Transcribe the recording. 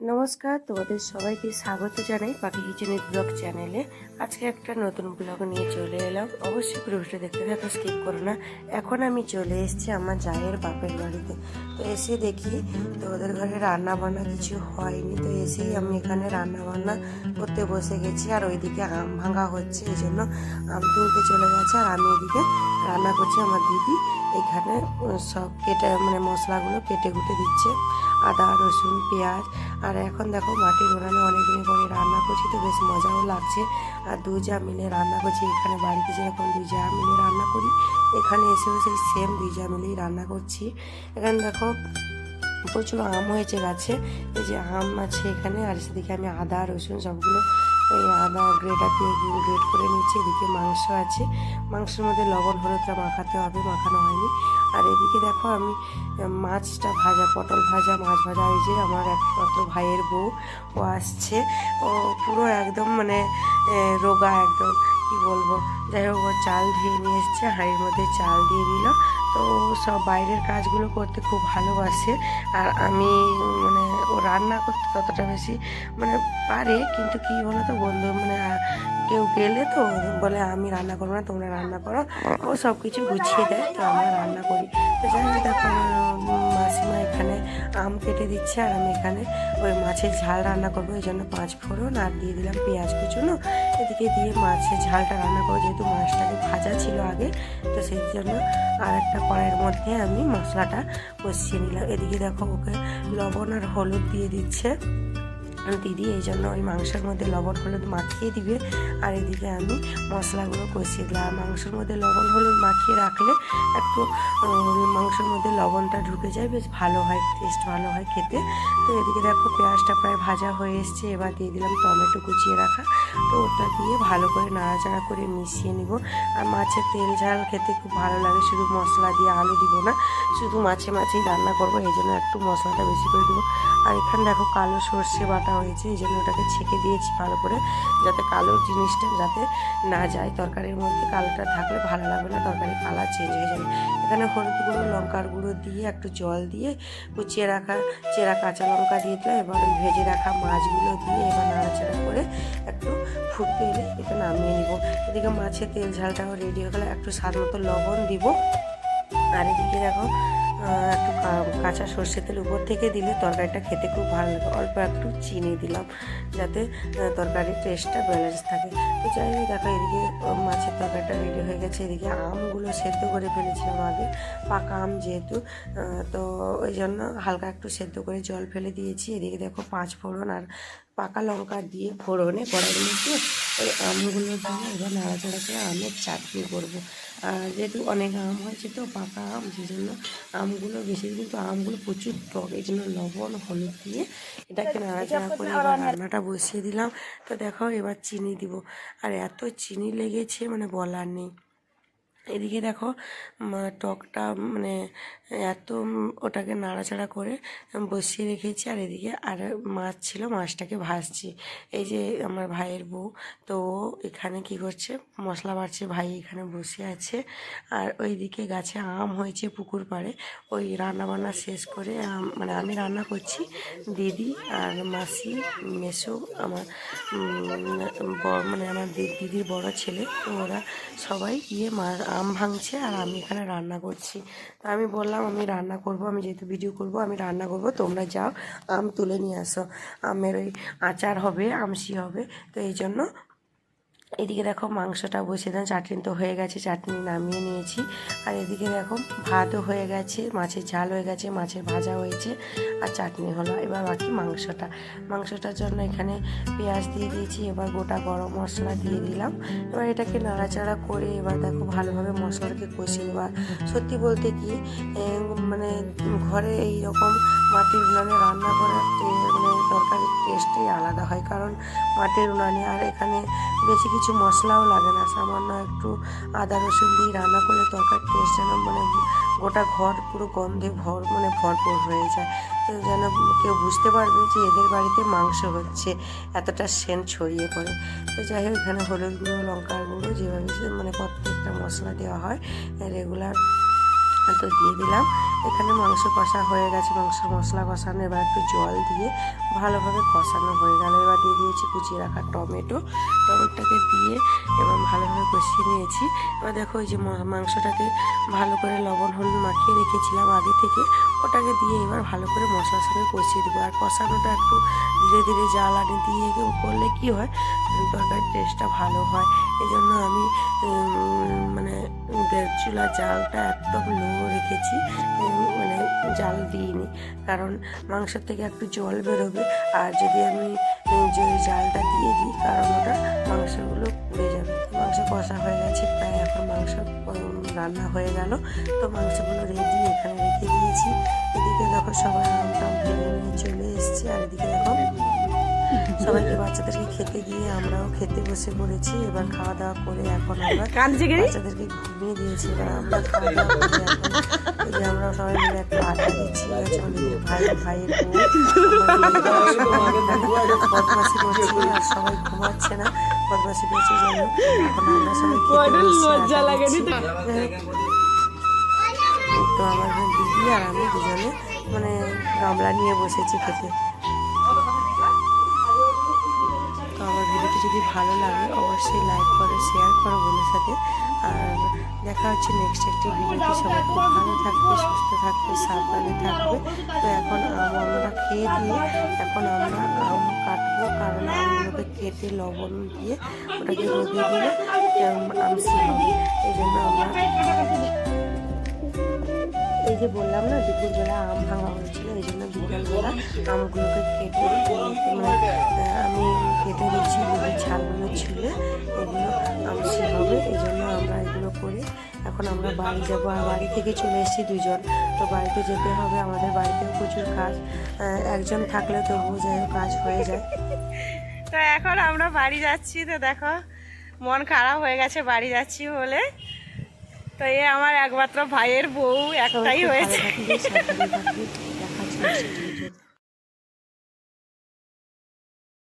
নমস্কার, তোমাদের সবাইকে স্বাগত জানাই পাখি কিচেনের ব্লগ চ্যানেলে। আজকে একটা নতুন ব্লগ নিয়ে চলে এলাম। অবশ্যই পুরোটা দেখতে থাকো স্কিপ করো না। এখন আমি চলে এসেছি আমার জায়ের বাপের বাড়িতে। তো এসে দেখি তো ওদের ঘরে রান্না বান্না কিছু হয়নি। তো এসেই আমি এখানে রান্না বান্না করতে বসে গেছি আর ওইদিকে আম ভাঙা হচ্ছে, এই জন্য আম তুলতে চলে গেছে। আর আমি এদিকে রান্না করছি আমার দিদি। এখানে সব কেটে মানে মশলাগুলো কেটে কুটে দিচ্ছে। আদা, রসুন, পেঁয়াজ, আর এখন দেখো মাটির উনানে অনেকদিন পরে রান্না করছি, তো বেশ মজাও লাগছে। আর দু যা মিলে রান্না করছি, এখানে বাড়িতে যেরকম দু জা মিলে রান্না করি, এখানে এসেও সেই সেম দুই জা মিলেই রান্না করছি। এখানে দেখো প্রচুর আম হয়েছে গাছে। এই যে আম আছে এখানে, আর সেদিকে আমি আদা, রসুন সবগুলো ওই আদা গ্রেটার দিয়ে গ্রেট করে নিচ্ছি। এদিকে মাংস আছে। মাংসের মধ্যে লবণ, হলুদটা মাখাতে হবে, মাখানো হয়নি। আর এদিকে দেখো আমি মাছটা ভাজা, পটল ভাজা, মাছ ভাজা। এই যে আমার একমাত্র ভাইয়ের বউ, ও আসছে। ও পুরো একদম মানে রোগা একদম, কি বলব? যাই হোক, ও চাল ধুয়ে নিয়ে এসছে, হাঁড়ির মধ্যে চাল দিয়ে দিল। তো সব বাইরের কাজগুলো করতে খুব ভালোবাসে। আর আমি মানে ও রান্না করতে ততটা বেশি মানে পারে, কিন্তু কি বলো তো বন্ধু মানে কেউ গেলে তো বলে, আমি রান্না করব না, তোমরা রান্না করো। ও সব কিছু গুছিয়ে দেয়, তো আমরা রান্না করি। তো যাই হোক, দেখো মাসিমা এখানে আম কেটে দিচ্ছে আর আমি এখানে ওই মাছের ঝাল রান্না করব, এই জন্য পাঁচ ফোড়ন আর দিয়ে দিলাম পেঁয়াজ কুচুনো। এদিকে দিয়ে মাছের ঝালটা রান্না করব, যেহেতু মাছটাকে ভাজা ছিল আগে, তো সেই জন্য আর একটা কড়াইয়ের মধ্যে আমি মশলাটা কষিয়ে নিলাম। এদিকে দেখো ওকে লবণ আর হলুদ দিয়ে দিচ্ছে। দিদি, এই জন্য ওই মাংসের মধ্যে লবণ, হলুদ মাখিয়ে দিবে। আর এদিকে আমি মশলাগুলো কষিয়ে দিলাম। মাংসের মধ্যে লবণ, হলুদ মাখিয়ে রাখলে একটু মাংসের মধ্যে লবণটা ঢুকে যায়। বেশ ভালো হয় টেস্ট ভালো হয় খেতে। তো এদিকে দেখো পেঁয়াজটা প্রায় ভাজা হয়ে এসছে। এবার দিয়ে দিলাম টমেটো কুচিয়ে রাখা। তো ওটা দিয়ে ভালো করে নাড়াচাড়া করে মিশিয়ে নিব। আর মাছের তেল ঝাল খেতে খুব ভালো লাগে। শুধু মশলা দিয়ে আলু দিব না, শুধু মাছে মাছেই রান্না করব। এই জন্য একটু মশলাটা বেশি করে দেবো। আর এখানে দেখো কালো সর্ষে বাটা হয়েছে, এই জন্য ওটাকে ছেঁকে দিয়েছি ভালো করে, যাতে কালো জিনিসটা যাতে না যায়। তরকারির মধ্যে কালোটা থাকলে ভালো লাগবে না তরকারি কালার চেঞ্জ হয়ে যাবে। এখানে হলুদ গুঁড়ো, লঙ্কার গুঁড়ো দিয়ে একটু জল দিয়ে কুচিয়ে রাখা, চেরা কাঁচা লঙ্কা দিয়ে দিলাম, এবার ওই ভেজে রাখা মাছগুলো দিয়ে এবার নাড়াচাড়া করে একটু ফুটতে এলে এটা নামিয়ে নিব। এদিকে মাছের তেল ঝালটাও রেডি হয়ে গেলে, একটু মতো লবণ দিব। আর এদিকে দেখো একটু কাঁচা সর্ষের তেল উপর থেকে দিলে তরকারিটা খেতে খুব ভালো লাগে। অল্প একটু চিনি দিলাম যাতে তরকারির টেস্টটা ব্যালেন্স থাকে। তো যাই হোক, দেখো এদিকে মাছের তরকারিটা রেডি হয়ে গেছে। এদিকে আমগুলো সেদ্ধ করে ফেলেছিলাম আগে। পাকা আম যেহেতু তো ওই জন্য হালকা একটু সেদ্ধ করে জল ফেলে দিয়েছি। এদিকে দেখো পাঁচ ফোড়ন আর পাকা লঙ্কা দিয়ে ফোড়নে কড়াইয়ের মধ্যে ওই আমগুলো দিয়ে এবার নাড়াচাড়া করে আমের চাটনি করব। যেহেতু অনেক আম হয়েছে তো পাকা আম সেই জন্য আমগুলো বেশি, কিন্তু আমগুলো প্রচুর টক, এই জন্য লবণ, হলুদ দিয়ে এটাকে নাড়াচাড়া করে এবার রান্নাটা বসিয়ে দিলাম। তো দেখো, এবার চিনি দিব। আর এত চিনি লেগেছে মানে বলার নেই। এদিকে দেখো টকটা মানে এত ওটাকে নাড়াচাড়া করে বসিয়ে রেখেছি। আর এদিকে আর মাছ ছিল, মাছটাকে ভাজছি। এই যে আমার ভাইয়ের বউ, তো ও এখানে কি করছে, মশলা বাড়ছে ভাই এখানে বসে আছে। আর ওইদিকে গাছে আম হয়েছে পুকুর পাড়ে। ওই রান্না বান্না শেষ করে মানে আমি রান্না করছি। দিদি আর মাসি, মেসো, আমার মানে আমার দিদির বড় ছেলে তো ওরা সবাই গিয়ে মা আম ভাঙছে আর আমি এখানে রান্না করছি। তো আমি বললাম, আমি রান্না করব, আমি যেহেতু ভিডিও করব, আমি রান্না করব, তোমরা যাও, আম তুলে নিয়ে আসো। আমের ওই আচার হবে আমসি হবে, তো এই জন্য এদিকে দেখো মাংসটা বসিয়ে দিলাম, চাটনি তো হয়ে গেছে, চাটনি নামিয়ে নিয়েছি। আর এদিকে দেখো ভাতও হয়ে গেছে, মাছের ঝাল হয়ে গেছে, মাছের ভাজা হয়েছে, আর চাটনি হলো। এবার বাকি মাংসটা। মাংসটার জন্য এখানে পেঁয়াজ দিয়ে দিয়েছি, এবার গোটা গরম মশলা দিয়ে দিলাম। এবার এটাকে নাড়াচাড়া করে এবার দেখো ভালোভাবে মশলাটাকে কষিয়ে নেবার সত্যি বলতে কি মানে ঘরে এই রকম মাটির উনানে রান্না করার মানে তরকারির টেস্টই আলাদা হয়। কারণ মাটির উনানে আর এখানে বেশি কিছু মশলাও লাগে না। সামান্য একটু আদা রসুন দিয়ে রান্না করলে তরকার টেস্ট যেন মানে গোটা ঘর পুরো গন্ধে ভর মানে ভরপুর হয়ে যায়। তো যেন কেউ বুঝতে পারবে যে এদের বাড়িতে মাংস হচ্ছে, এতটা সেন্ট ছড়িয়ে পড়ে। তো যাই হোক, এখানে হলুদ গুঁড়ো, লঙ্কার গুঁড়ো যেভাবে মানে প্রত্যেকটা মশলা দেওয়া হয় রেগুলার তো দিয়ে দিলাম। এখানে মাংস কষা হয়ে গেছে, মাংস মশলা কষানো, এবার একটু জল দিয়ে ভালোভাবে কষানো হয়ে গেল। এবার দিয়ে দিয়েছি কুচিয়ে রাখা টমেটো। টমেটোটাকে দিয়ে এবার ভালোভাবে কষিয়ে নিয়েছি। এবার দেখো ওই যে মাংসটাকে ভালো করে লবণ, হলুদ মাখিয়ে রেখেছিলাম আগে থেকে। ওটাকে দিয়ে এবার ভালো করে মশলার সঙ্গে কষিয়ে দেবো। আর কষানোটা একটু ধীরে ধীরে জাল জ্বালানি দিয়ে করলে কি হয়? তরকারির টেস্টটা ভালো হয়। এই জন্য আমি মানে চুলার জালটা একদম লো রেখেছি। মানে জাল দিইনি। কারণ মাংসের থেকে একটু জল বেরোবে। আর যদি আমি যে জালটা দিয়ে দিই, কারণ ওটা মাংসগুলো পুড়ে যাবে। মাংস কষা হয়ে গেছে প্রায় এখন মাংস রান্না হয়ে গেল। তো মাংসগুলো রেডি এখানে রেখে দিয়েছি। এদিকে দেখো সবাই আম টাম ভেঙে চলে এসছে। আর এদিকে দেখো সবাইকে বাচ্চাদেরকে খেতে গিয়ে আমরাও খেতে বসে পড়েছি। এবার খাওয়া দাওয়া করে এখন আমরা বাচ্চাদেরকে ঘুমিয়ে দিয়েছি। এবার আমরা খাওয়া দাওয়া করে এখন এই আমরা সবাই মিলে একটু আড্ডা দিচ্ছি। ভাই ভাইয়ের বদমাসি করছি আর সবাই ঘুমাচ্ছে না বদমাসি করছে এখন আমরা সবাই। তো আমার দিদি আর আমি দুজনে মানে গামলা নিয়ে বসেছি খেতে। যদি ভালো লাগে, অবশ্যই লাইক করো শেয়ার করো বোনের সাথে। আর দেখা হচ্ছে নেক্সট একটি ভিডিওতে সবাই খুব ভালো থাকবে, সুস্থ থাকবে, সাবধানে থাকবে। তো এখন আম আমরা খেয়ে দিয়ে এখন আমরা আম কাটবো, কারণ আমগুলোকে কেটে লবণ দিয়ে ওটাকে রোদে দিলে আম এই জন্য আমরা এই যে বললাম না, দুপুরবেলা আম ভাঙা হয়েছিল, এই জন্য বিকালবেলা আমগুলোকে কেটে মানে আমি কেটে দিচ্ছি ছালগুলো ছিল, এগুলো আমসি হবে এই জন্য আমরা এগুলো করে এখন আমরা বাড়ি যাব। বাড়ি থেকে চলে এসেছি দুজন, তো বাড়িতে যেতে হবে, আমাদের বাড়িতেও প্রচুর কাজ একজন থাকলে যাই হোক কাজ হয়ে যায়। তো এখন আমরা বাড়ি যাচ্ছি, তো দেখো, মন খারাপ হয়ে গেছে বাড়ি যাচ্ছি বলে। তো এ আমার একমাত্র ভাইয়ের বউ একটাই হয়েছে।